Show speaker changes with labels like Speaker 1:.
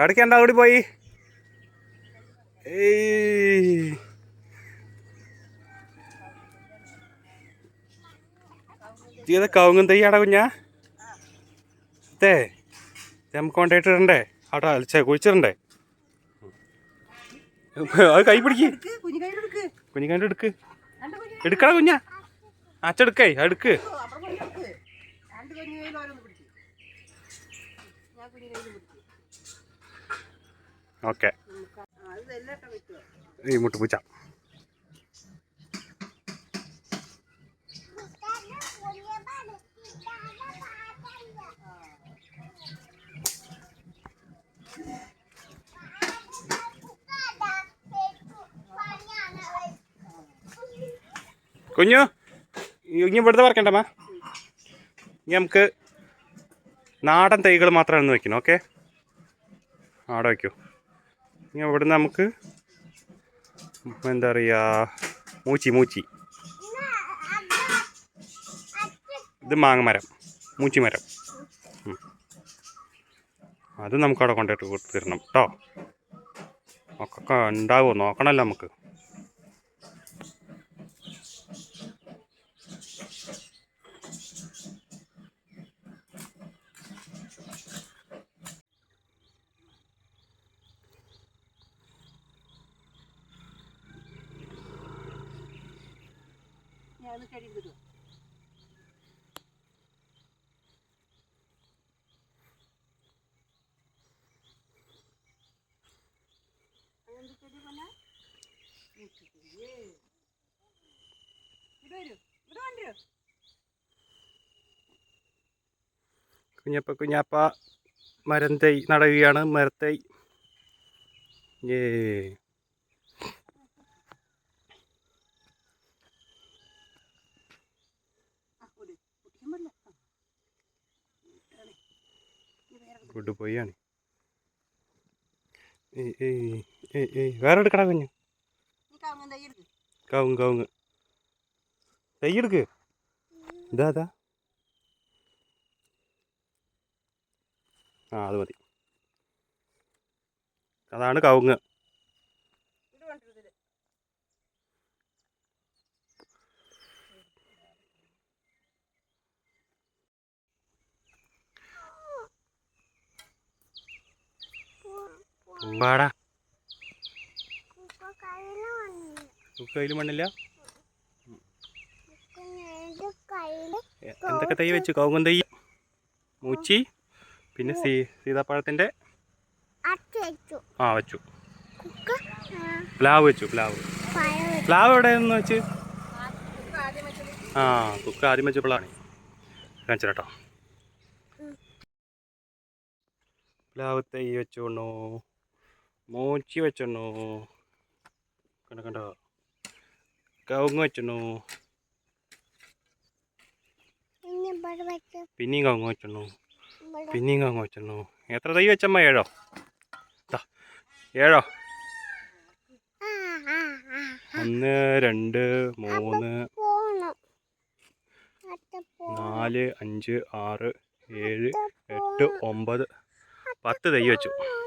Speaker 1: എവിടേക്കാണ്ട് കൂടി പോയി ചെയ്ത കവുങ്ങും തെയ്യാടാ കുഞ്ഞാ തേ നമുക്ക് കൊണ്ടായിട്ട് അവിടെ അലച്ചേ കുഴിച്ചിടണ്ടേ അത് കൈ പിടിക്ക് കുഞ്ഞിക്കാൻ്റെ എടുക്ക് എടുക്കടാ കുഞ്ഞാ അച്ചെടുക്കേ എടുക്ക് ഞാൻ ഓക്കെ ഈ മുട്ടുപൂച്ച കുഞ്ഞു ഇനി ഇവിടുത്തെ പറക്കണ്ടമ്മ ഇനി നമുക്ക് നാടൻ തൈകൾ മാത്രമാണ് വയ്ക്കണം ഓക്കെ അവിടെ വയ്ക്കൂ ഇനി അവിടെ നമുക്ക് എന്താ പറയുക മൂച്ചി മൂച്ചി ഇത് മാങ്ങമരം മൂച്ചി മരം അത് നമുക്ക് അവിടെ കൊണ്ടുപോയിട്ട് കൊടുത്തിരണം കേട്ടോ ഒക്കെ ഉണ്ടാവുമോ നോക്കണമല്ലോ നമുക്ക് പതിനെട്ട് അടി കിട്ടുമോ കുഞ്ഞപ്പ കുഞ്ഞാപ്പ മരം തൈ മരത്തൈ ഏ ഫുഡ് പോയാണ് വേറെ എടുക്കടാ കുഞ്ഞു കവുങ് കവുങ് തയ്യെടുക്ക് ഇതാ അതാ ആ അത് മതി അതാണ് കവുങ്ങ് വാടാ കയ്യിൽ മണ്ണില്ല എന്തൊക്കെ തൈ വെച്ചു കൗങ്ങൻ തൈ മൂച്ചി പിന്നെ സീ സീതാപ്പഴത്തിൻ്റെ ആ വെച്ചു പ്ലാവ് വെച്ചു പ്ലാവ് പ്ലാവ് എവിടെ വെച്ച് ആ കുക്ക് ആദ്യം വെച്ച പ്ലാണി കാണിച്ചിട്ടോ പ്ലാവ് തൈ വെച്ചോണോ മോച്ചി വെച്ചെണ്ണു കണ്ട കണ്ട കവുങ്ങ് വെച്ചെണ്ണു പിന്നെയും കവുങ്ങ് വെച്ചെണ്ണു പിന്നെയും കവുങ്ങ് വെച്ചെണ്ണു എത്ര തൈ വെച്ചമ്മ ഏഴോ ഏഴോ ഒന്ന് രണ്ട് മൂന്ന് നാല് അഞ്ച് ആറ് ഏഴ് എട്ട് ഒമ്പത് പത്ത് തൈ വെച്ചു